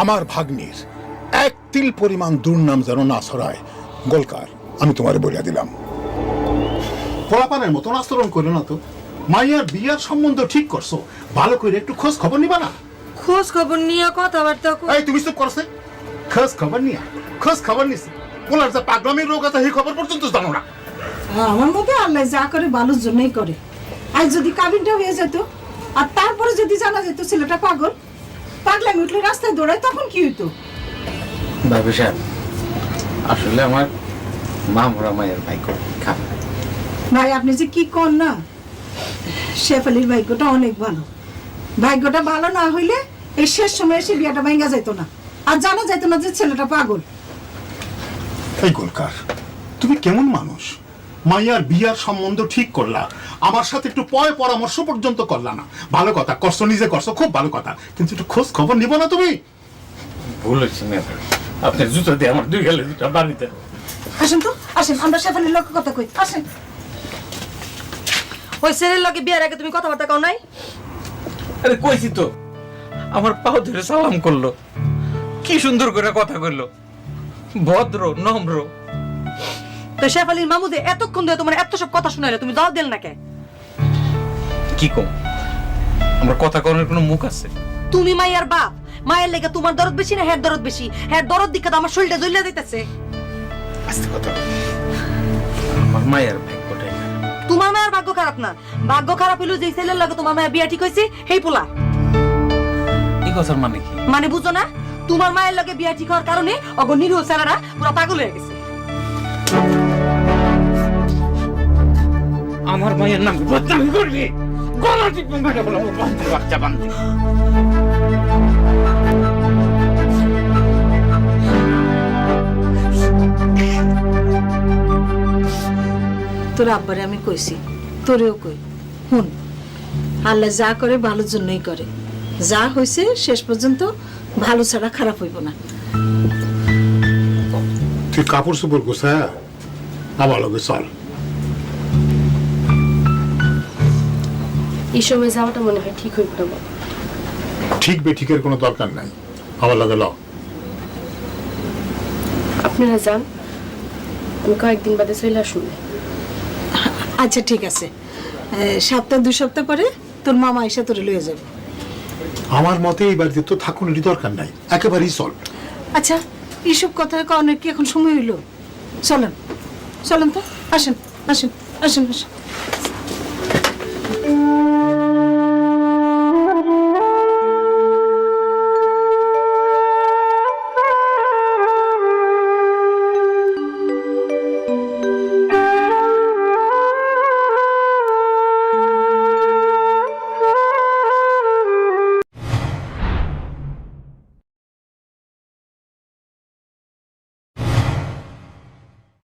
আমার ভাগ্নির এক তিল পরিমাণ দুর্নাম যেন না ছড়ায়। গোলকার আমি তোমারে বলিয়া দিলাম। পোলাপানের মতন আচরণ করো না তো। মাইয়ার বিয়ার সম্বন্ধ ঠিক করছ। ভালো করে একটু খোঁজ খবর নিবা না। খোঁজ খবর নিয়ে কথাবার্তা এই তুমি চুপ করছে? খোঁজ খবর নিয়া? খোঁজ খবর নিছে? বলার যে পাগলামির রোগ আছে সেই খবর পর্যন্ত জানো না। হ্যাঁ, আমার মতে আল্লাহ যা করে ভালোর জন্যই করে। আর যদি কাবিনটা হয়ে যেত আর তারপরে যদি জানা যেত ছেলেটা পাগল পাগলামি উঠলে রাস্তায় দৌড়ায় তখন কি হইতো? ভাবি সাহেব আসলে আমার মা মরা মায়ের ভাই খাবে ভাই আপনি যে কি কর না শেফালির ভাগ্যটা অনেক ভালো। ভাগ্যটা ভালো না হইলে এই শেষ সময় এসে বিয়াটা ভাঙ্গা যেত না। আর জানা যেত না যে ছেলেটা পাগল। এই গোলকার তুমি কেমন মানুষ? মাইয়ার বিয়ার সম্বন্ধ ঠিক করলা। আমার সাথে একটু পয় পরামর্শ পর্যন্ত করলা না। ভালো কথা করছ নিজে করছ খুব ভালো কথা। কিন্তু একটু খোঁজ খবর নিব না তুমি? ভুল হয়েছে আপনি জুতো দিয়ে আমার দুই গেলে দুটা বাড়িতে আসেন তো আসেন আমরা শেফালির লোক কথা কই। আসেন। ওই ছেলের লগে বিয়ার আগে তুমি কথাবার্তা কও নাই? আরে কইছি তো আমার পাও ধরে সালাম করল। কি সুন্দর করে কথা কইলো। ভদ্র নম্র। তো শেফালির মামুদে এতক্ষণ ধরে তোমার এত সব কথা শুনাইলো তুমি জবাব দিল না কে? কি কম আমার কথা করার কোনো মুখ আছে? তুমি মাইয়ার বাপ মায়ের লেগে তোমার দরদ বেশি না হ্যার দরদ বেশি? হ্যার দরদ দিকে তো আমার শরীরটা জ্বলিয়া দিতেছে। আস্তে কথা। আমার মায়ের ভাগ্যটাই। তোমার মায়ের ভাগ্য খারাপ না। ভাগ্য খারাপ হইল যে ছেলের লগে তোমার মায়ের বিয়া ঠিক হয়েছে হেই পোলা। এই কথার মানে কি? মানে বুঝো না তোমার মায়ের লগে বিয়া ঠিক হওয়ার কারণে অগ নিরীহ ছেলেরা পুরো পাগল হয়ে গেছে। আমার মায়ের নাম বদনাম করবি। গলা টিপে মেরে বলো বান্ধে বাচ্চা বান্ধে তোর আব্বারে আমি কইছি তোরেও কই। হুন আল্লাহ যা করে ভালোর জন্যই করে। যা হয়েছে শেষ পর্যন্ত ভালো ছাড়া খারাপ হইব না। তুই কাপড় চোপড় গোছায় আমার লগে চল। এই সময় যাওয়াটা মনে হয় ঠিক হইব না। ঠিক বেঠিকের কোনো দরকার নাই। আমার লগে ল আপনারা যান। আমি কয়েকদিন বাদে চলে আসুন। আচ্ছা ঠিক আছে। সপ্তাহ দুই সপ্তাহ পরে তোর মামা এসে তোরে লয়ে যাবে। আমার মতে এই বাড়িতে তো থাকুনেরই দরকার নাই। একেবারেই চল। আচ্ছা এইসব কথা কারণে কি এখন সময় হইল? চলেন। চলেন তো আসেন আসেন আসেন আসেন।